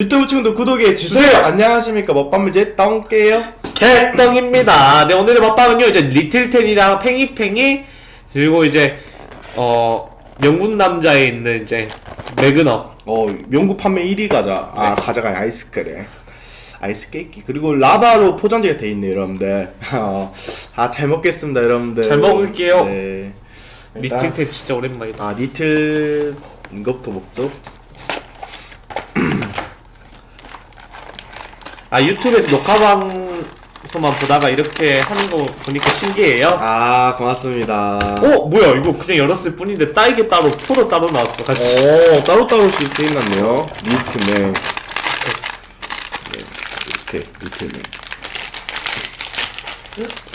유튜브 친구들 구독해 주세요. 안녕하십니까 먹방미제 똥게요. 개떡입니다. 네 오늘의 먹방은요 이제 리틀텐이랑 팽이팽이 그리고 이제 어 명군 남자에 있는 이제 매그넘 어 명구 판매 1위 가자. 아 네. 가져간 아이스크림. 아이스 케이크 그리고 라바로 포장지가 돼 있네요 여러분들 어, 아잘 먹겠습니다 여러분들 잘 먹을게요. 네. 일단- 리틀텐 진짜 오랜만이다. 아 니틀 이것부터 먹죠 아 유튜브에서 녹화방에서만 보다가 이렇게 하는 거 보니까 신기해요. 아 고맙습니다 어 뭐야 이거 그냥 열었을 뿐인데 딸기 따로 포도 따로 나왔어 같이. 오 따로따로씩 돼 있났네요 니트네 네, 이렇게 니트네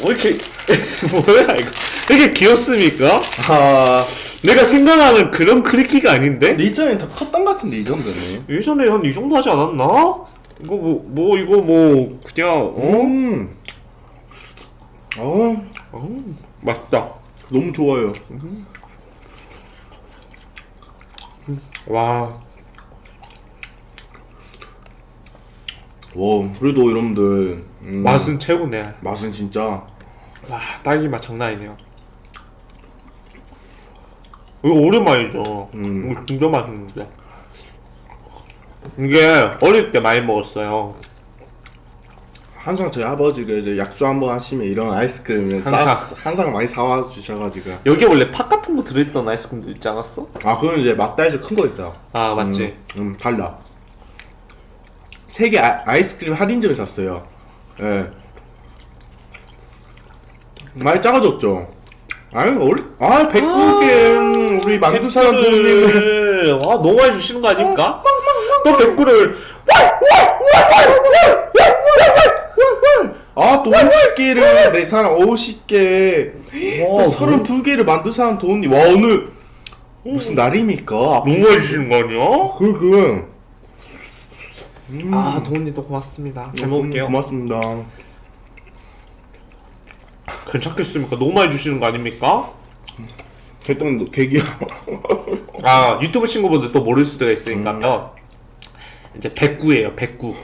왜 이렇게 뭐야 이거 왜 이렇게 귀엽습니까? 아 내가 생각하는 그런 크리키가 아닌데? 이전에 더 컸던 것 같은데 이 정도네 예전에 한 이 정도 하지 않았나? 이거 뭐, 뭐 이거 뭐 그냥 어? 음. 어, 음, 맛있다. 너무 좋아요. 와, 와, 그래도 여러분들 음, 맛은 최고네. 맛은 진짜 와, 딸기 맛 장난 아니네요. 이거 오랜만이죠. 음. 이거 진짜 맛있는데. 이게 어릴 때 많이 먹었어요. 항상 저희 아버지가 이제 약주 한번 하시면 이런 아이스크림을 항상. 항상 항상 많이 사와 주셔가지고 여기 원래 팥 같은 거 들어있던 아이스크림도 있지 않았어? 아 그건 이제 막다에서 큰 거 있어요. 아, 맞지. 음, 음 달라. 세 개 아 이스크림 할인점에 샀어요. 예. 많이 작아졌죠. 아유 원래 아 백국엔 우리 만두 사람 백구를, 아, 너무 많이 주시는 거 아닙니까? 또 백구를, 아또 50개를 내 사람 50개 와, 또 32개를 만두 사람 돈이 와 오늘 무슨 날입니까? 너무 많이 주시는 거 아니야? 그 그. 아, 도훈님도 고맙습니다. 잘 음, 먹을게요. 고맙습니다. 괜찮겠습니까? 너무 많이 주시는 거 아닙니까? 개똥 개기야. 아, 유튜브 친구분들 또 모를 수도 있으니까요. 이제 109예요, 109.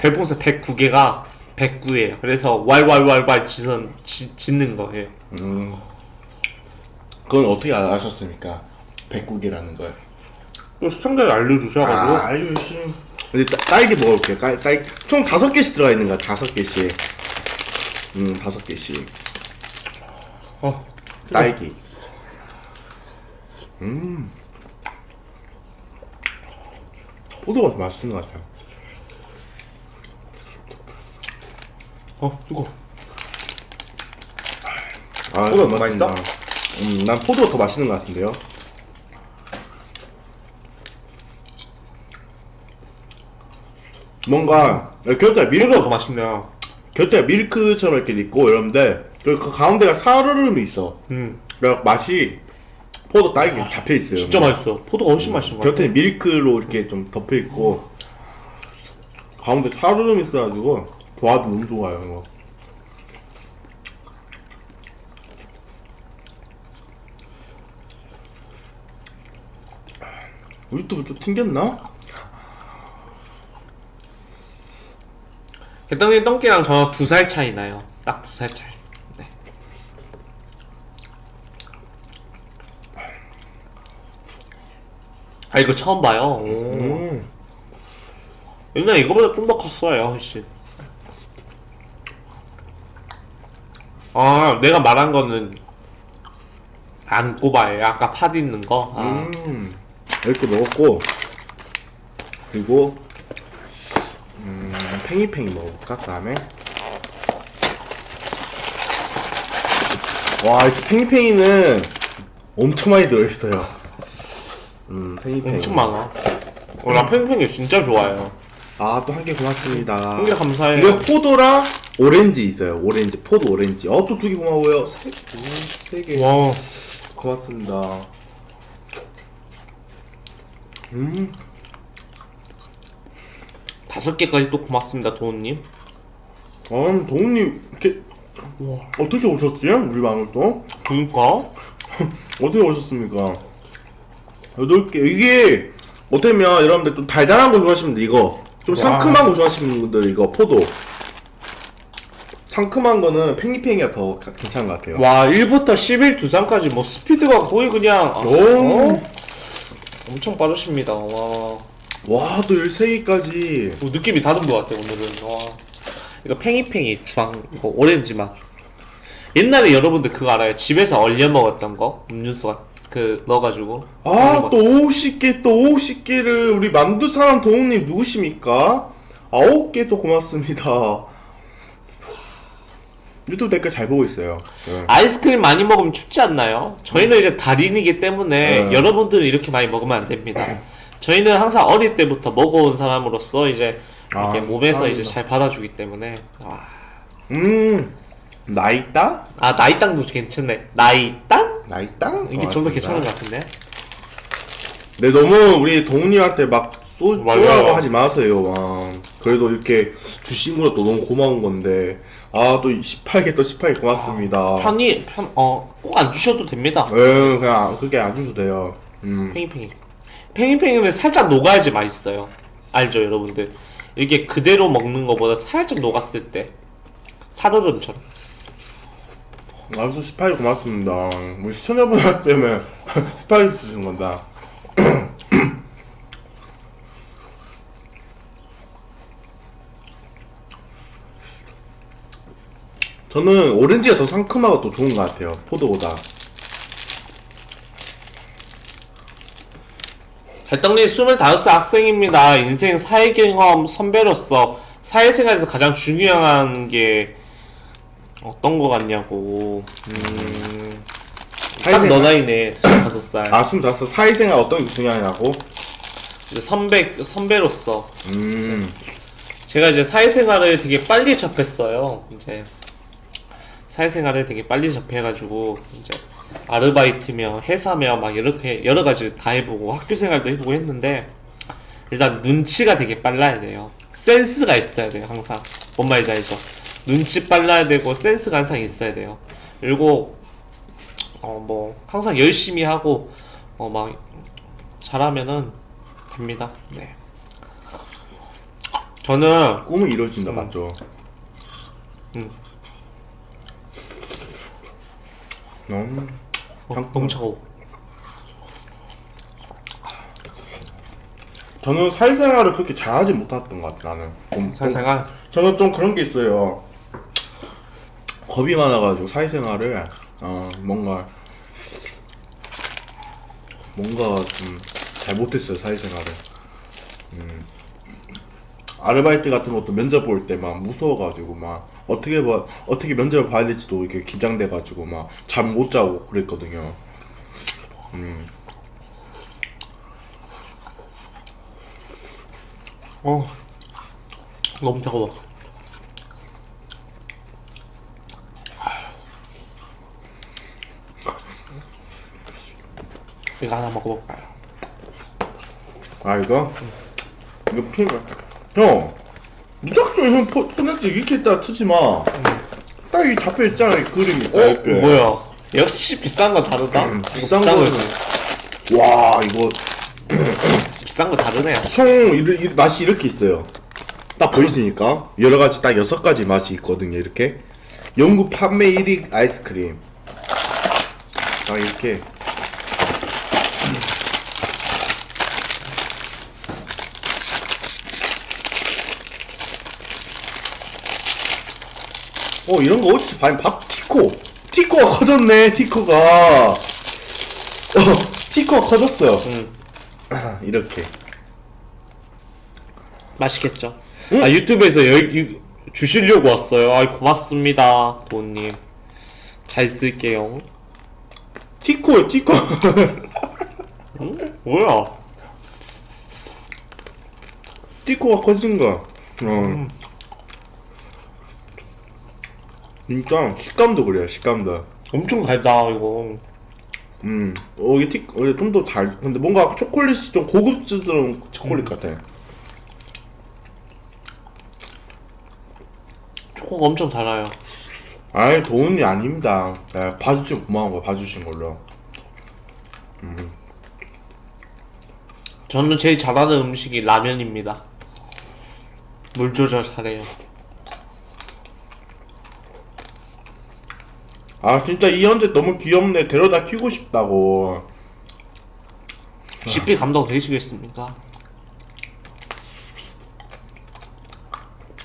별풍선 109개가 109예요. 그래서 왈왈왈왈 지, 짓는 거예요. 음. 그건 어떻게 아- 아셨습니까? 백국이라는 걸. 또 시청자들 알려주셔가지고. 아, 아유 씨. 이제 따, 딸기 먹어볼게요. 딸, 딸, 총 다섯 개씩 들어가 있는 거야. 다섯 개씩. 음, 다섯 개씩. 어, 딸기. 음. 포도가 맛있는 것 같아요. 어, 이거. 아, 포도가 너무 더 맛있어? 음, 난 포도가 더 맛있는 것 같은데요. 뭔가 곁에 밀크 이거 더 맛있네요. 곁에 밀크처럼 이렇게 있고 여러분들 그, 그 가운데가 살얼음이 있어. 음, 그래서 맛이 포도 딸기 잡혀 있어요. 진짜 맛있어. 포도가 훨씬 맛있는 거 같아. 곁에 밀크로 이렇게 좀 덮여 있고 가운데 살얼음이 있어가지고 조합이 너무 좋아요. 이거. 유튜브 또 튕겼나? 개떡님 똥기랑 저 두 살 차이 나요. 딱 두 살 차이. 아 이거 처음 봐요. 오. 음. 옛날에 이거보다 좀 더 컸어요, 훨씬. 아, 내가 말한 거는 안 꼽아요. 아까 팥 있는 거. 아, 음. 이렇게 먹었고 그리고 음, 팽이팽이 먹어볼까? 그다음에 와, 이 팽이팽이는 엄청 많이 들어있어요. 음, 팽이팽이. 엄청 많아. 어, 나 팽팽이 진짜 좋아해요. 아, 또 한 개 고맙습니다. 팽팽이 감사해요. 이거 포도랑 오렌지 있어요. 오렌지, 포도 오렌지. 어, 또 두 개 고마워요. 세, 오, 세 개. 와, 고맙습니다. 음, 다섯 개까지 또 고맙습니다, 도훈님. 아, 동훈님, 이렇게, 어떻게 오셨지? 우리 방을 또? 그니까. 어떻게 오셨습니까? 여덟 개. 이게 어때면 여러분들 좀 달달한 거 좋아하시는 분들 이거 좀 와. 상큼한 거 좋아하시는 분들 이거 포도 상큼한 거는 팽이팽이가 더 가- 괜찮은 것 같아요 와 1부터 11 두산까지 뭐 스피드가 거의 그냥 아, 오. 어? 엄청 빠르십니다. 와 와또 13개까지 뭐 느낌이 다른 것 같아 오늘은. 와 이거 팽이팽이 주황 이거 오렌지 맛. 옛날에 여러분들 그거 알아요? 집에서 얼려 먹었던 거 음료수가 그 넣어가지고. 아또 50개 또 50개를 우리 만두 사람 도훈님 누구십니까? 9개 또 고맙습니다 유튜브 댓글 잘 보고 있어요 네. 아이스크림 많이 먹으면 춥지 않나요? 저희는 이제 달인이기 때문에 네. 여러분들은 이렇게 많이 먹으면 안 됩니다. 저희는 항상 어릴 때부터 먹어온 사람으로서 이제 이렇게 아, 몸에서. 이제 잘 받아주기 때문에 아, 음 나이따? 아 나이 땅도 괜찮네. 나이 땅? 나이 땅? 이게 좀 더. 괜찮은 것 같은데. 네 너무 우리 동훈님한테 막 쏘, 맞아요. 쏘라고 하지 마세요 와. 그래도 이렇게 주신 거또 너무 고마운 건데 아 또 18개 또 18개 고맙습니다 편이 편어꼭 안 주셔도 됩니다. 에 그냥 그렇게 안 주셔도 돼요 음. 팽이팽이. 팽이팽이는 살짝 녹아야지 맛있어요. 알죠, 여러분들? 이게 그대로 먹는 것보다 살짝 녹았을 때 살얼음처럼. 아또 18개 고맙습니다. 우리 시청자분들 때문에 18개 주신 건다. 저는 오렌지가 더 상큼하고 또 좋은 것 같아요 포도보다. 해떡님 25살 학생입니다. 인생 사회 경험 선배로서 사회생활에서 가장 중요한 게 어떤 거 같냐고. 음, 딱 사회생활? 너 나이네. 25살. 아 25살 사회생활 어떤 게 중요하냐고? 선배, 선배로서. 음 제가 이제 사회생활을 되게 빨리 접했어요. 이제 사회생활을 되게 빨리 접해가지고 이제 아르바이트며 회사며 막 이렇게 여러 가지 다 해보고 학교 생활도 해보고 했는데 일단 눈치가 되게 빨라야 돼요. 센스가 있어야 돼요. 항상 뭔 말인지 알죠? 눈치 빨라야 되고 센스가 항상 있어야 돼요. 그리고 어 뭐 항상 열심히 하고 어 막 잘하면은 됩니다. 네. 저는 꿈은 이루어진다 맞죠? 음. 음. 어, 너무 차가워. 저는 사회생활을 그렇게 잘하지 못했던 것 같아 나는 좀, 좀 사회생활 저는 좀 그런 게 있어요. 겁이 많아가지고 사회생활을 어 뭔가 뭔가 좀 잘 못했어요 사회생활을. 음. 아르바이트 같은 것도 면접 볼 때 막 무서워가지고 막 어떻게 봐 어떻게 면접을 봐야 될지도 이렇게 긴장돼가지고 막 잠 못 자고 그랬거든요. 음. 어 너무 차가워. 이거 하나 먹어볼까요? 아 이거 이거 피 형. 무작정 형 포- 폰에서 이렇게 딱 트지 마. 딱 이 잡혀 있잖아 이 그림이. 딱 어? 이렇게. 뭐야? 역시 비싼 거 다르다? 음, 비싼 거 와 이거 비싼 거 다르네. 총 이, 이 맛이 이렇게 있어요. 딱 보이십니까? 여러 가지 딱 여섯 가지 맛이 있거든요. 이렇게 영국 판매 1위 아이스크림. 딱 이렇게. 어 이런 거 어디서 봐 밥 티코 티코가 커졌네 티코가 어 티코가 커졌어 음. 이렇게 맛있겠죠? 아 유튜브에서 여, 유, 주시려고 왔어요. 아 고맙습니다, 도님. 잘 쓸게요. 티코 티코 음? 뭐야? 티코가 커진 거야 어. 진짜 식감도 그래요 식감도 엄청 달다 이거. 음 어, 이게 티 어, 좀더 달 근데 뭔가 초콜릿이 좀 고급스러운 초콜릿 같아 초코가 엄청 달아요. 아이 도훈이 아닙니다 네, 봐주신 고마운 거 봐주신 걸로 저 저는 제일 잘하는 음식이 라면입니다. 물 조절 잘해요. 아 진짜 이 현재 너무 귀엽네. 데려다 키우고 싶다고. CP 감독 되시겠습니까?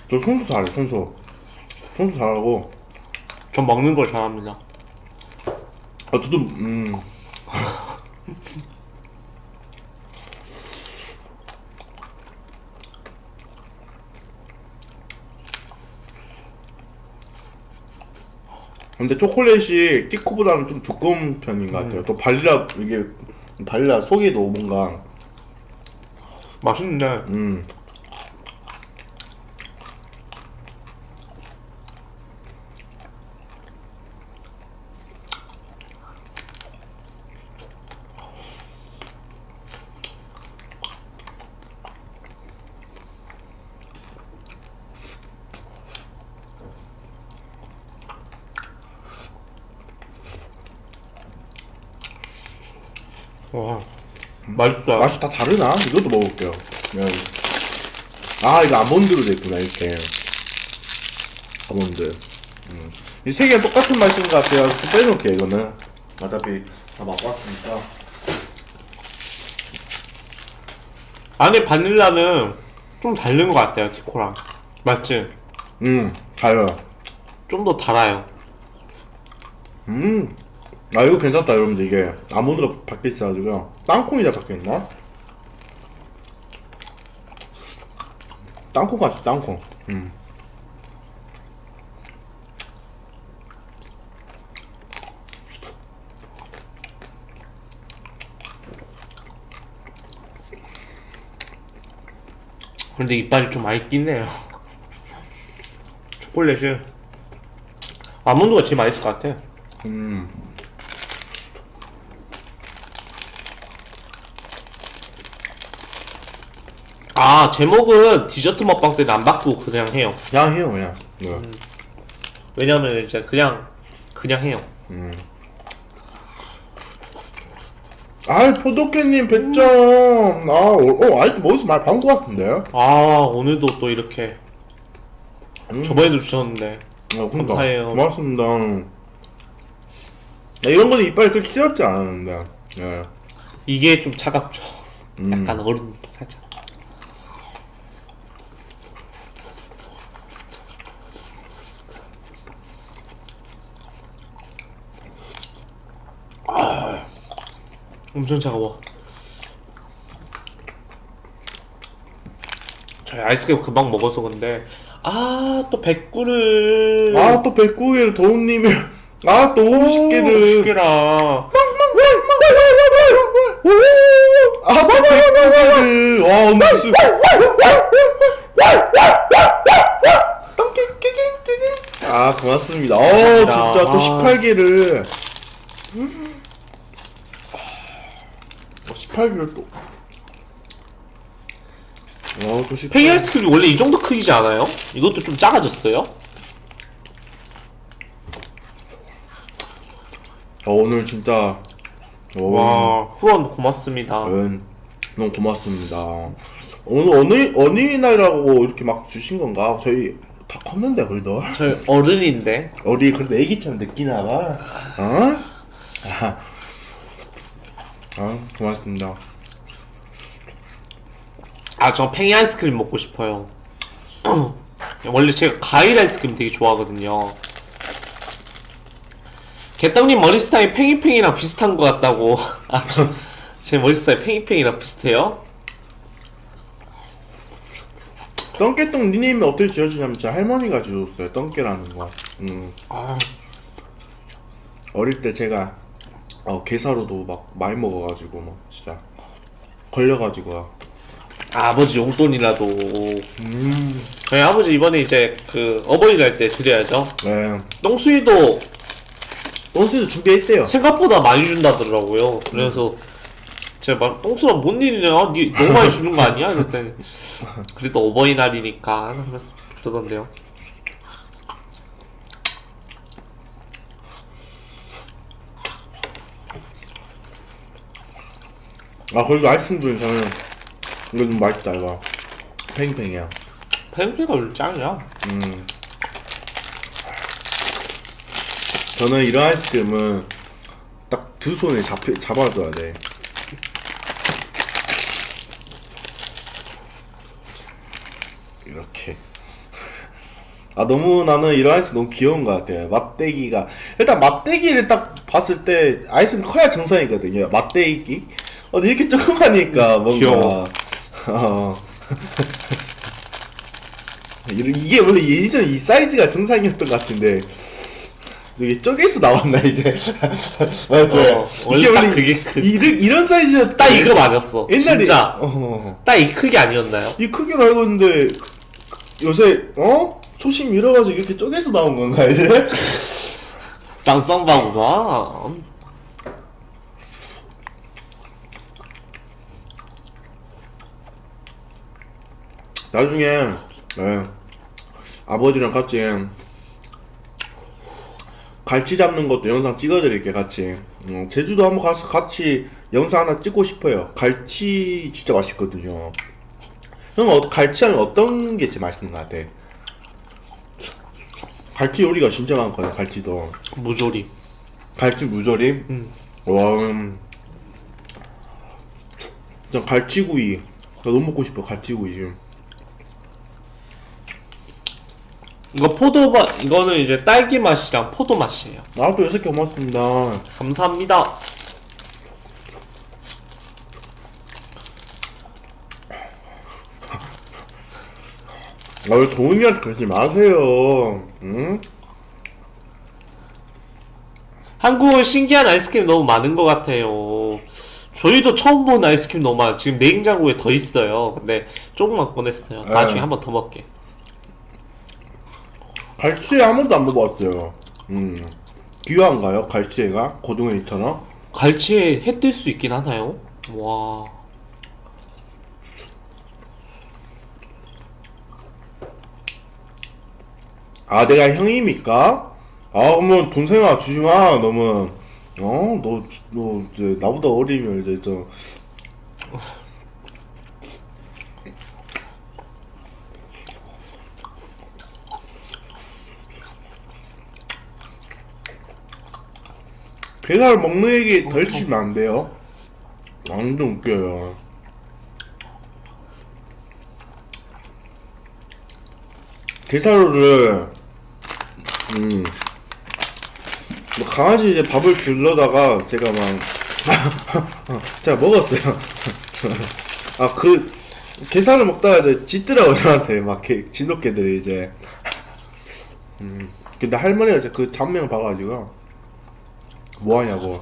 저 청소 잘해 청소 청소 잘하고. 전 먹는 걸 잘합니다. 아 저도 음 근데 초콜릿이 티코보다는 좀 두꺼운 편인 것 같아요. 또 바닐라 이게 바닐라 속에도 뭔가 맛있는데. 음 와 맛이 다 다르나? 이것도 먹을게요. 그냥. 아 이거 아몬드로 됐구나 이렇게 아몬드. 음. 이세 개는 똑같은 맛인 것 같아요. 좀 빼놓을게 이거는. 어차피 다 맛봤으니까. 안에 바닐라는 좀 다른 것 같아요 티코랑 맞지? 음 달아요. 좀 더 달아요. 음. 아 이거 괜찮다 여러분들 이게 아몬드가 밖에 있어가지고요. 땅콩이 다 밖에 있나? 땅콩 같지 땅콩. 음. 근데 이빨이 좀 많이 끼네요. 초콜릿이 아몬드가 제일 맛있을 것 같아. 음. 아 제목은 디저트 먹방 때는 안 바꾸고 그냥 해요. 그냥 해요 그냥. 네. 왜냐면 이제 그냥 그냥 해요. 아 포도깨님 100점. 아 어, 어 아이트 머리서 많이 봐온 것 같은데. 아 오늘도 또 이렇게 음. 저번에도 주셨는데 아, 그러니까. 감사해요. 고맙습니다. 야, 이런 거는 이빨이 그렇게 시렵지 않았는데. 예. 이게 좀 차갑죠. 음. 약간 얼음 살짝. 엄청 차가워. 저희 아이스크림 금방 먹어서 근데 아 또 백구를 아 또 백구개를 더운님이 아또 50개를 개라 아또 백구개를 와 오늘 수아 고맙습니다. 어. 진짜 또 아. 18개를 18개를 또 와 또 18. 페이 아이스크림이 원래 이 정도 크기지 않아요? 이것도 좀 작아졌어요? 어, 오늘 진짜 오, 와 후원 고맙습니다. 은 너무 고맙습니다. 오늘 어느 어느 날이라고 이렇게 막 주신 건가? 저희 다 컸는데 그래도 저희 어른인데 우리 그래도 애기처럼 느끼나 봐. 어? 아, 아 고맙습니다. 아 저 팽이 아이스크림 먹고 싶어요. 원래 제가 과일 아이스크림 되게 좋아하거든요. 개떡님 머리 스타일 팽이팽이랑 비슷한 것 같다고. 아, 저, 제 머리 스타일 팽이팽이랑 비슷해요? 똥개똥 니님이 어떻게 지어주냐면 제 할머니가 지어줬어요. 똥개라는 거. 음. 아, 어릴 때 제가 어, 게사로도 막 많이 먹어가지고 막 진짜 걸려가지고 아버지 용돈이라도. 음. 저희 아버지 이번에 이제 그 어버이날 때 드려야죠. 네. 똥수이도 돈수도 준비했대요. 생각보다 많이 준다더라고요. 그래서 제가 막 똥수랑 뭔 일이냐? 아, 니 너무 많이 주는 거 아니야? 그랬더니 그래도 어버이날이니까 하면서 그러던데요. 아 그리고 아이스크림도 저는 이거 좀 맛있다 이거 팽팽이야 팬케이크가 왜 짱이야? 음. 저는 이런 아이스크림은 딱 두 손에 잡혀, 잡아줘야 돼. 이렇게. 아, 너무 나는 이런 아이스크림 너무 귀여운 것 같아요. 맛대기가. 일단 맛대기를 딱 봤을 때 아이스크림 커야 정상이거든요. 맛대기. 어, 이렇게 조그마니까 뭔가. 귀여워. 어. 이런- 이게 원래 예전 이 사이즈가 정상이었던 것 같은데 이게 쪼개서 나왔나 이제 맞죠? 어, 원래 딱 그게 크- 이런 이런 사이즈였다 딱 이거 맞았어. 옛날에 진짜. 어, 딱 이 크기 아니었나요? 이 크기로 알고 있는데 요새 어 초심 잃어가지고 이렇게 쪼개서 나온 건가 이제 쌍쌍바구나. 나중에 예, 아버지랑 같이 갈치 잡는 것도 영상 찍어드릴게 같이 음, 제주도 한번 가서 같이 영상 하나 찍고 싶어요 갈치 진짜 맛있거든요 형 어, 갈치 하면 어떤 게 제일 맛있는 것 같아? 갈치 요리가 진짜 많거든 갈치도 무조리. 갈치 무조림? 음. 와 음. 갈치구이 나 너무 먹고 싶어 갈치구이 지금 이거 포도 맛, 이거는 이제 딸기 맛이랑 포도 맛이에요. 나도 여섯 개 고맙습니다 감사합니다. 아, 왜 동훈이한테 그러지 마세요. 응? 한국은 신기한 아이스크림 너무 많은 것 같아요. 저희도 처음 본 아이스크림 너무 많아. 지금 냉장고에 더 있어요. 근데 조금만 꺼냈어요. 나중에 네. 한번 더 먹게. 갈치에 한 번도 안 먹어봤어요. 음. 귀한가요? 갈치애가? 고등어이처럼? 갈치에 해 뜰 수 있긴 하나요? 와. 아, 내가 형입니까? 아, 그러면 동생아, 주중아, 너무, 어? 너, 너, 이제, 나보다 어리면 이제 좀, 게살 먹는 얘기 더 해주시면 안 돼요? 완전 웃겨요. 게살로를 음. 뭐 강아지 이제 밥을 주려다가 제가 막 제가 먹었어요. 아 그 게살을 먹다가 이제 짖더라고 저한테 막 개, 진돗개들이 이제. 음. 근데 할머니가 이제 그 장면을 봐가지고 뭐 하냐고.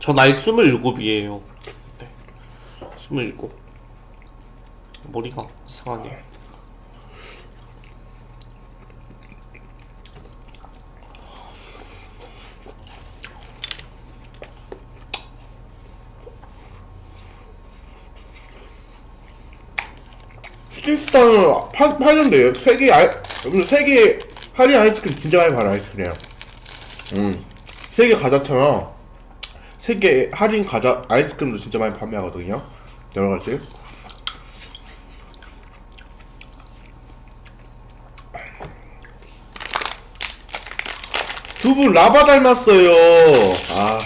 저 나이 27이에요. 네. 27. 머리가 이상하네. 스 틱스타는 파, 파는데요. 세계 아이, 세계 할인 아이스크림 진짜 많이 팔아 아이스크림. 음. 세계 과자처럼 세계 할인 과자 아이스크림도 진짜 많이 판매하거든요. 여러 가지. 두분 라바 닮았어요. 아.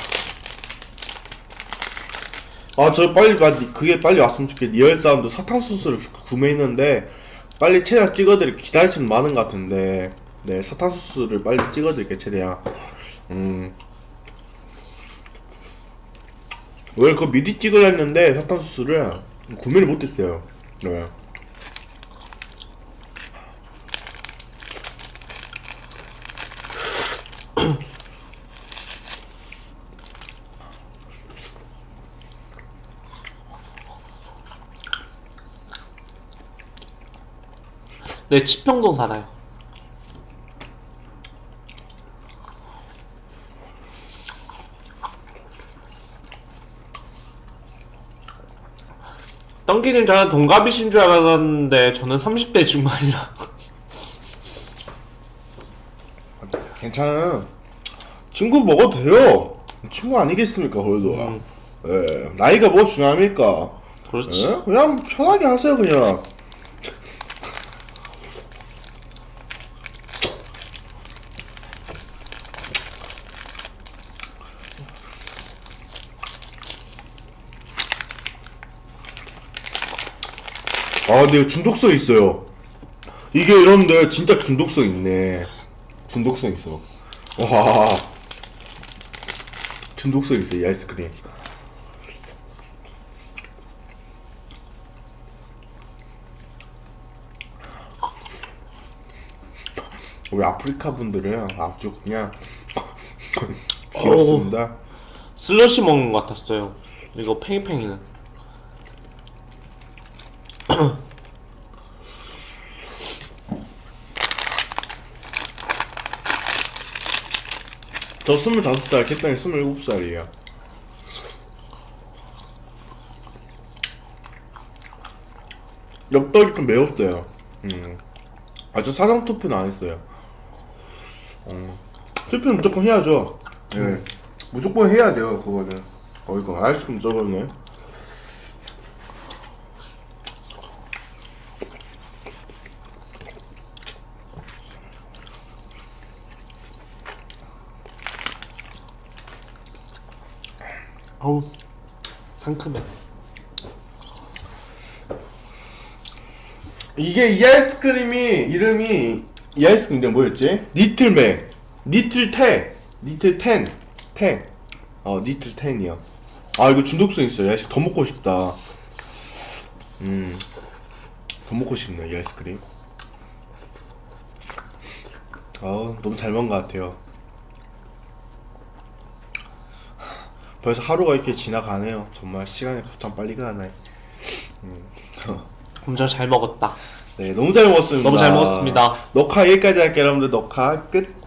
아, 저 빨리, 빨리, 그게 빨리 왔으면 좋겠네. 리얼 사운드 사탕수수를 구- 구매했는데, 빨리 최대한 찍어드릴, 기다리시는 많은 것 같은데, 네, 사탕수수를 빨리 찍어드릴게요, 최대한. 음. 그거 미리 찍으려 했는데, 사탕수수를 구매를 못했어요. 네. 네, 치평동 살아요. 던기님 저는 동갑이신 줄 알았는데 저는 30대 중반이라 괜찮아. 친구 먹어도 돼요. 친구 아니겠습니까, 그래도. 음. 예, 나이가 뭐 중요합니까? 그렇지. 예? 그냥 편하게 하세요, 그냥. 아, 근데 이거 중독성 있어요. 이게 여러분들 진짜 중독성 있네. 중독성 있어. 와. 중독성 있어, 이 아이스크림. 우리 아프리카 분들은 아주 그냥 귀엽습니다. 슬러시 먹는 것 같았어요. 이거 팽이팽이는. 저 25살, 캣땅이 27살이에요. 엽떡이 좀 매웠어요. 음. 아, 저 사전 투표는 안 했어요. 음. 투표는 무조건 해야죠. 예. 무조건 해야 돼요, 그거는. 어, 이거 아이스크림 적었네. 어우 상큼해. 이게 이 아이스크림이 이름이 이 아이스크림 이름 뭐였지? 니틀맨 니틀텐. 니틀텐. 텐 어 니틀텐이요. 아 이거 중독성 있어 이 아이스크림 더 먹고 싶다. 음 더 먹고 싶네 이 아이스크림. 아 너무 잘 먹은 것 같아요 벌써 하루가 이렇게 지나가네요 정말 시간이 참 빨리 가네 엄청 잘 먹었다. 네, 너무 잘 먹었습니다. 너무 잘 먹었습니다. 녹화 여기까지 할게요, 여러분들. 녹화 끝.